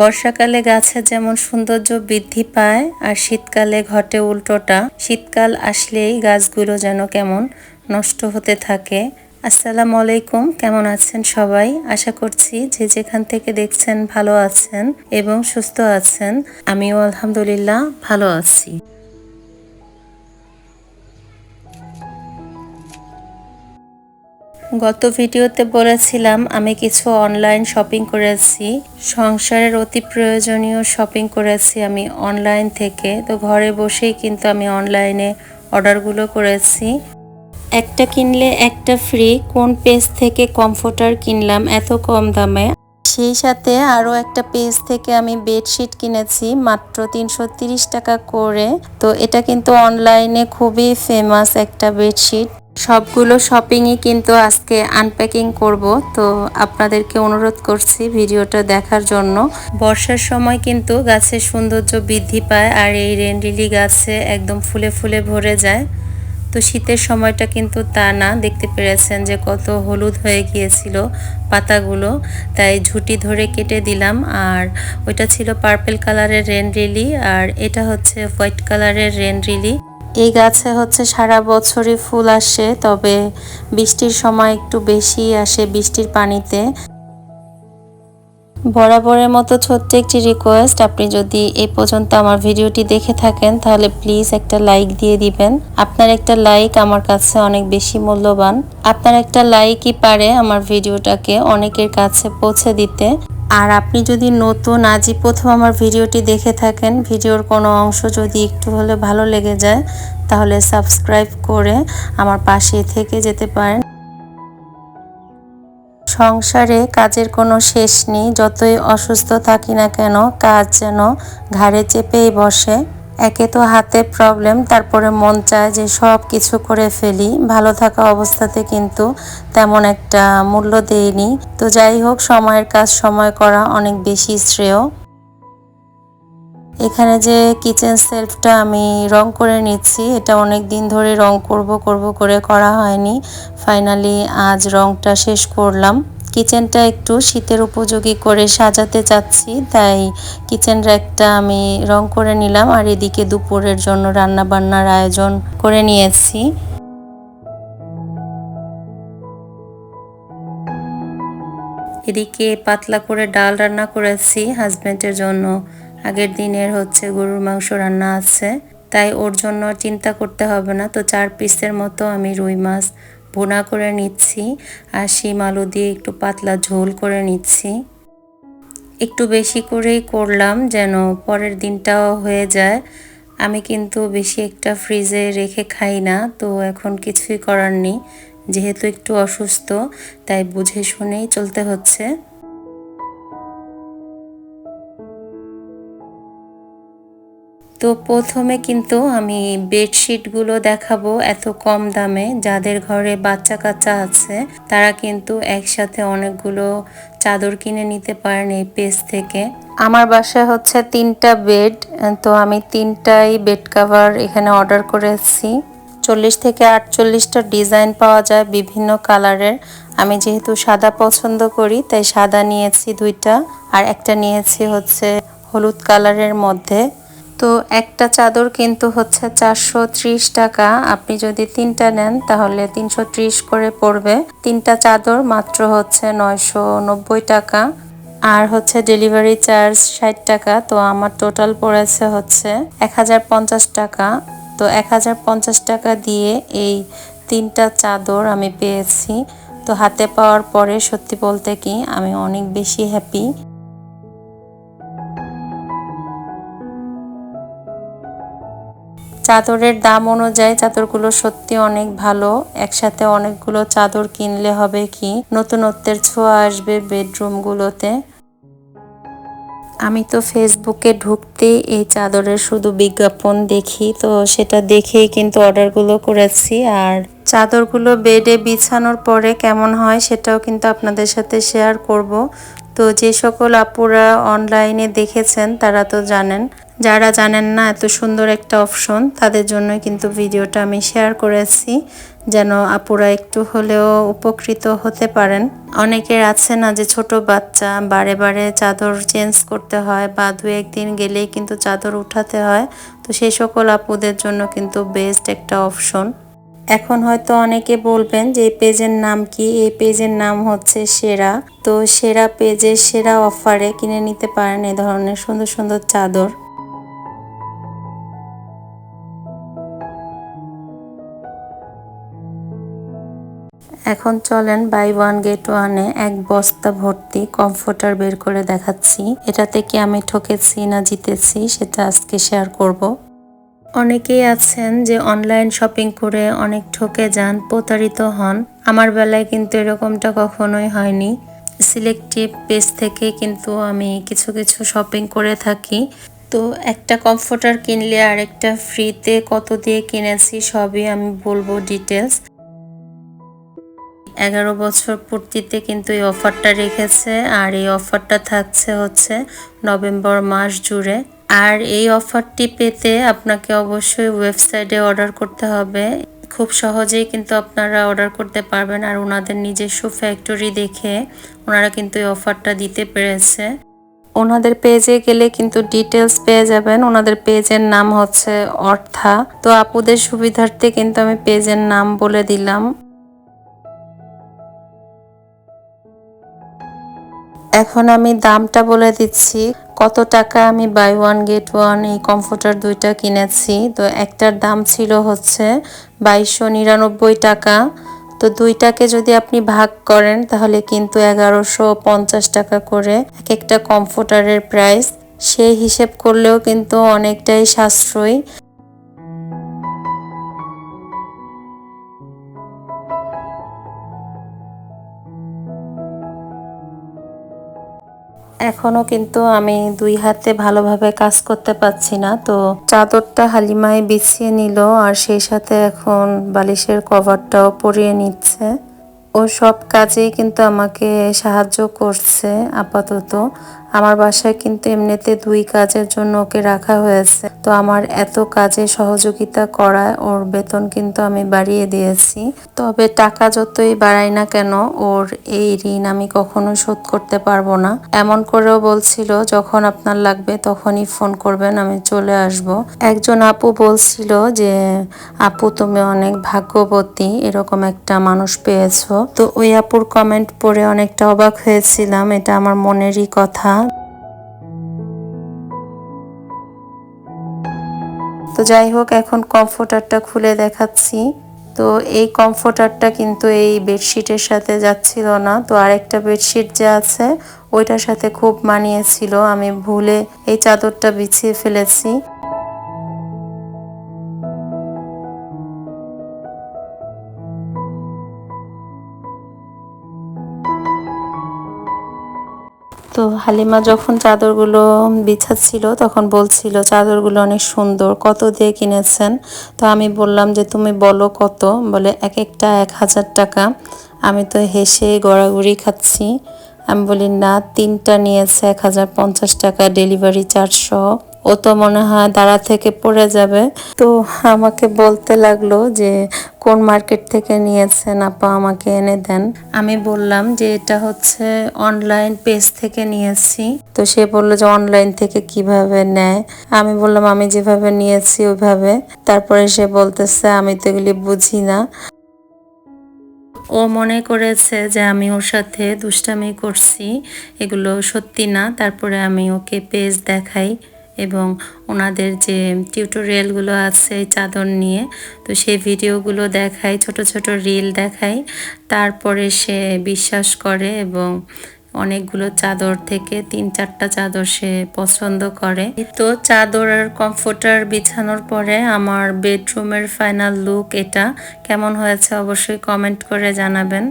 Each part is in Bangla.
বর্ষাকালে গাছে যেমন সৌন্দর্য বৃদ্ধি পায় আর শীতকালে ঘটে উল্টোটা, শীতকাল আসলেই গাছগুলো যেন কেমন নষ্ট হতে থাকে। আসসালামু আলাইকুম, কেমন আছেন সবাই? আশা করছি যে যেখান থেকে দেখছেন ভালো আছেন এবং সুস্থ আছেন। আমিও আলহামদুলিল্লাহ ভালো আছি। গত ভিডিওতে বলেছিলাম, আমি কিছু অনলাইন শপিং করেছি। সংসারের অতি প্রয়োজনীয় শপিং করেছি আমি অনলাইন থেকে। তো ঘরে বসেই কিন্তু আমি অনলাইনে অর্ডারগুলো করেছি। একটা কিনলে একটা ফ্রি কোন পেজ থেকে কমফোর্টার কিনলাম এত কম দামে। সেই সাথে আরও একটা পেজ থেকে আমি বেডশিট কিনেছি, মাত্র তিনশো টাকা করে। তো এটা কিন্তু অনলাইনে খুবই ফেমাস একটা বেডশিট সবগুলো শপিংই কিন্তু আজকে আনপ্যাকিং করব। তো আপনাদেরকে অনুরোধ করছি ভিডিওটা দেখার জন্য। বর্ষার সময় কিন্তু গাছের সৌন্দর্য বৃদ্ধি পায় আর এই রেন্ডিলি গাছে একদম ফুলে ফুলে ভরে যায়। তো শীতের সময়টা কিন্তু তা না, দেখতে পেরেছেন যে কত হলুদ হয়ে গিয়েছিল পাতাগুলো। তাই ঝুটি ধরে কেটে দিলাম আর ওইটা ছিল পার্পেল কালারের রেনরিলি আর এটা হচ্ছে হোয়াইট কালারের রেনরিলি এই গাছে হচ্ছে সারা বছরই ফুল আসে, তবে বৃষ্টির সময় একটু বেশি আসে বৃষ্টির পানিতে। বরাবরের মতো ছোট্ট একটি রিকোয়েস্ট আপনি যদি এই পর্যন্ত আমার ভিডিওটি দেখে থাকেন, তাহলে প্লিজ একটা লাইক দিয়ে দিবেন। আপনার একটা লাইক আমার কাছে অনেক বেশি মূল্যবান। আপনার একটা লাইকই পারে আমার ভিডিওটাকে অনেকের কাছে পৌঁছে দিতে। আর আপনি যদি নতুন, আজই প্রথম আমার ভিডিওটি দেখে থাকেন, ভিডিওর কোনো অংশ যদি একটু হলে ভালো লেগে যায়, তাহলে সাবস্ক্রাইব করে আমার পাশে থেকে যেতে পারেন। সংসারে কাজের কোনো শেষ নেই, যতই অসুস্থ থাকি না কেন, কাজ যেন ঘাড়ে চেপেই বসে। একে তো হাতে প্রবলেম তারপরে মন চায় যে সব কিছু করে ফেলি। ভালো থাকা অবস্থাতে কিন্তু তেমন একটা মূল্য দেয়নি তো যাই হোক, সময়ের কাজ সময় করা অনেক বেশি শ্রেয়। এখানে যে কিচেন সেলফটা আমি রং করে নিচ্ছি, এটা অনেক দিন ধরে রং করব করব করে করা হয়নি। ফাইনালি আজ রংটা শেষ করলাম। কিচেনটা একটু শীতের উপযোগী করে সাজাতে চাচ্ছি, তাই কিচেন র্যাকটা আমি রং করে নিলাম আর এদিকে দুপুরের জন্য রান্না বান্নার আয়োজন করে নিয়েছি। এদিকে পাতলা করে ডাল রান্না করেছি হাজব্যান্ডের জন্য। আগের দিনের হচ্ছে গরুর মাংস রান্না আছে, তাই ওর জন্য চিন্তা করতে হবে না, তো চার পিসের মতো আমি রুই মাছ ভুনা করে নিচ্ছি আর শিম আলু দিয়ে একটু পাতলা ঝোল করে নিচ্ছি। একটু বেশি করেই করলাম যেন পরের দিনটাও হয়ে যায়। আমি কিন্তু বেশি একটা ফ্রিজে রেখে খাই না, তো এখন কিছুই করার নেই। যেহেতু একটু অসুস্থ, তাই বুঝে শুনেই চলতে হচ্ছে। তো প্রথমে কিন্তু আমি বেডশিটগুলো দেখাবো এত কম দামে। যাদের ঘরে বাচ্চা কাচ্চা আছে, তারা কিন্তু একসাথে অনেকগুলো চাদর কিনে নিতে পারেন এই পেজ থেকে। আমার বাসায় হচ্ছে তিনটা বেড, তো আমি তিনটাই বেড কাভার এখানে অর্ডার করেছি। চল্লিশ থেকে আটচল্লিশটা ডিজাইন পাওয়া যায় বিভিন্ন কালারের। আমি যেহেতু সাদা পছন্দ করি, তাই সাদা নিয়েছি দুইটা। আর একটা নিয়েছি হচ্ছে হলুদ কালারের মধ্যে। তো একটা চাদর কিন্তু হচ্ছে চারশো ত্রিশ টাকা। আপনি যদি তিনটা নেন, তাহলে তিনশো ত্রিশ করে পড়বে। তিনটা চাদর মাত্র হচ্ছে নয়শো নব্বই টাকা। আর হচ্ছে ডেলিভারি চার্জ ষাট টাকা, তো আমার টোটাল পড়েছে হচ্ছে এক হাজার পঞ্চাশ টাকা। তো এক হাজার পঞ্চাশ টাকা দিয়ে এই তিনটা চাদর আমি পেয়েছি। তো হাতে পাওয়ার পরে সত্যি বলতে কি, আমি অনেক বেশি হ্যাপি চাদরের দাম অনুযায়ী চাদরগুলো সত্যি অনেক ভালো। একসাথে অনেকগুলো চাদর কিনলে হবে কি? নতুনত্বের ছোঁয়া আসবে বেডরুমগুলোতে। আমি তো ফেসবুকে ঢুকতেই এই চাদরের শুধু বিজ্ঞাপন দেখি, তো সেটা দেখেই কিন্তু অর্ডারগুলো করেছি। আর চাদরগুলো বেডে বিছানোর পরে কেমন হয় সেটাও কিন্তু আপনাদের সাথে শেয়ার করব। তো যে সকল আপুরা অনলাইনে দেখেছেন, তারা তো জানেন। যারা জানেন না, এত সুন্দর একটা অপশন তাদের জন্য কিন্তু ভিডিওটা আমি শেয়ার করেছি, যেন আপুরা একটু হলেও উপকৃত হতে পারেন। অনেকের আছে না যে ছোট বাচ্চা, বারে বারে চাদর চেঞ্জ করতে হয় বা দু একদিন গেলেই কিন্তু চাদর উঠাতে হয়, তো সেই সকল আপুদের জন্য কিন্তু বেস্ট একটা অপশন এখন হয়তো অনেকে বলবেন যে পেজের নাম কি? এই পেজের নাম হচ্ছে সেরা। তো সেরা পেজের সেরা অফারে কিনে নিতে পারেন এ ধরনের সুন্দর সুন্দর চাদর। এখন চলেন বাই ওয়ান গেট ওয়ানে এক বস্তা ভর্তি কমফোর্টার বের করে দেখাচ্ছি। এটাতে কি আমি ঠকেছি না জিতেছি সেটা আজকে শেয়ার করব। অনেকেই আছেন যে অনলাইন শপিং করে অনেক ঠকে যান, প্রতারিত হন। আমার বেলায় কিন্তু এরকমটা কখনোই হয়নি। সিলেক্টিভ পেজ থেকে কিন্তু আমি কিছু কিছু শপিং করে থাকি। তো একটা কমফোর্টার কিনলে আর একটা ফ্রিতে কত দিয়ে কিনেছি সবই আমি বলব ডিটেলস এগারো বছর পূর্তিতে কিন্তু এই অফারটা রেখেছে আর এই অফারটা থাকছে হচ্ছে নভেম্বর মাস জুড়ে। আর এই অফারটি পেতে আপনাকে অবশ্যই ওয়েবসাইটে অর্ডার করতে হবে। খুব সহজেই কিন্তু আপনারা অর্ডার করতে পারবেন আর ওনাদের নিজস্ব ফ্যাক্টরি দেখে ওনারা কিন্তু এই অফারটা দিতে পেরেছে। ওনাদের পেজে গেলে কিন্তু ডিটেলস পেয়ে যাবেন। ওনাদের পেজের নাম হচ্ছে অর্থা। তো আপুদের সুবিধার্থে কিন্তু আমি পেজের নাম বলে দিলাম। এখন আমি দামটা বলে দিচ্ছি। কত টাকা আমি বাই ওয়ান গেট ওয়ান এই কমফোর্টার দুইটা কিনেছি। তো একটার দাম ছিল হচ্ছে বাইশশো নিরানব্বই টাকা। তো দুইটাকে যদি আপনি ভাগ করেন, তাহলে কিন্তু এগারোশো পঞ্চাশ টাকা করে এক একটা কমফোর্টারের প্রাইস সেই হিসেব করলেও কিন্তু অনেকটাই সাশ্রয়ী। এখনও কিন্তু আমি দুই হাতে ভালোভাবে কাজ করতে পারছি না। তো চাদরটা হালিমায় বিছিয়ে নিল আর সেই সাথে এখন বালিশের কভারটাও পরিয়ে নিচ্ছে। ও সব কাজেই কিন্তু আমাকে সাহায্য করছে আপাতত। আমার বাসায় কিন্তু এমনিতে দুই কাজের জন্য ওকে রাখা হয়েছে। তো আমার এত কাজে সহযোগিতা করায় ওর বেতন কিন্তু আমি বাড়িয়ে দিয়েছি। তবে টাকা যতই বাড়াই না কেন, ওর এই ঋণ আমি কখনো শোধ করতে পারব না। এমন করেও বলছিল, যখন আপনার লাগবে তখনই ফোন করবেন, আমি চলে আসব। একজন আপু বলছিল যে, আপু, তুমি অনেক ভাগ্যবতী, এরকম একটা মানুষ পেয়েছ। তো ওই আপুর কমেন্ট পড়ে অনেকটা অবাক হয়েছিলাম, এটা আমার মনেরই কথা। তো যাই হোক, এখন কমফোর্টারটা খুলে দেখাচ্ছি। তো এই কমফোর্টারটা কিন্তু এই বেডশিটের সাথে যাচ্ছিল না। তো আরেকটা বেডশিট যে আছে, ওইটার সাথে খুব মানিয়েছিল। আমি ভুলে এই চাদরটা বিছিয়ে ফেলেছি। তো হালিমা যখন চাদরগুলো বিছাচ্ছিল, তখন বলছিল, চাদরগুলো অনেক সুন্দর, কত দিয়ে কিনেছেন? তো আমি বললাম যে, তুমি বলো কত? বলে, এক একটা এক হাজার টাকা। আমি তো হেসে গড়াগড়ি খাচ্ছি। আমি বলি, না, তিনটা নিয়েছে এক হাজার পঞ্চাশ টাকা, ডেলিভারি চারশো। ও তো মনে হয় দাঁড়া থেকে পড়ে যাবে। তো আমাকে বলতে লাগল যে, কোন মার্কেট থেকে নিয়েছেন আপা? আমাকে এনে দেন। আমি বললাম যে, এটা হচ্ছে অনলাইন পেজ থেকে নিয়েছি। তো সে বলল যে, অনলাইন থেকে কীভাবে নেয়? আমি বললাম, আমি যেভাবে নিয়েছি ওইভাবে। তারপরে সে বলতেছে, আমি তো এগুলি বুঝি না। ও মনে করেছে যে, আমি ওর সাথে দুষ্টামি করছি। এগুলো সত্যি না। তারপরে আমি ওকে পেজ দেখাই। এবং ওনাদের যে টিউটোরিয়ালগুলো আছে চাদর নিয়ে, তো সেই ভিডিওগুলো দেখাই, ছোট ছোট রিল দেখাই। তারপরে সে বিশ্বাস করে এবং অনেকগুলো চাদর থেকে তিন চারটা চাদর সে পছন্দ করে। তো চাদর আর কমফোর্টার বিছানোর পরে আমার বেডরুমের ফাইনাল লুক এটা। কেমন হয়েছে অবশ্যই কমেন্ট করে জানাবেন।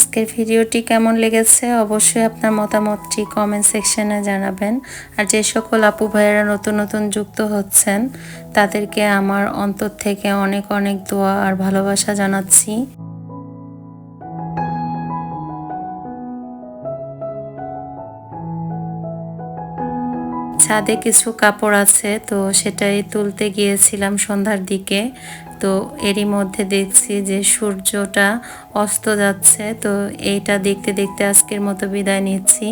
আজকের ভিডিওটি কেমন লেগেছে অবশ্যই আপনার মতামতটি কমেন্ট সেকশনে জানাবেন। আর যে সকল আপু ভাইয়েরা নতুন নতুন যুক্ত হচ্ছেন, তাদেরকে আমার অন্তর থেকে অনেক অনেক দোয়া আর ভালোবাসা জানাচ্ছি। ছাদে কিছু কাপড় আছে, তো সেটাই তুলতে গিয়েছিলাম সন্ধ্যার দিকে। তো এরই মধ্যে দেখছি যে সূর্যটা অস্ত যাচ্ছে, তো এইটা দেখতে দেখতে আজকের মতো বিদায় নিচ্ছি।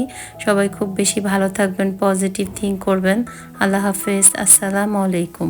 সবাই খুব বেশি ভালো থাকবেন পজিটিভ থিঙ্ক করবেন। আল্লাহ হাফেজ, আসসালামু আলাইকুম।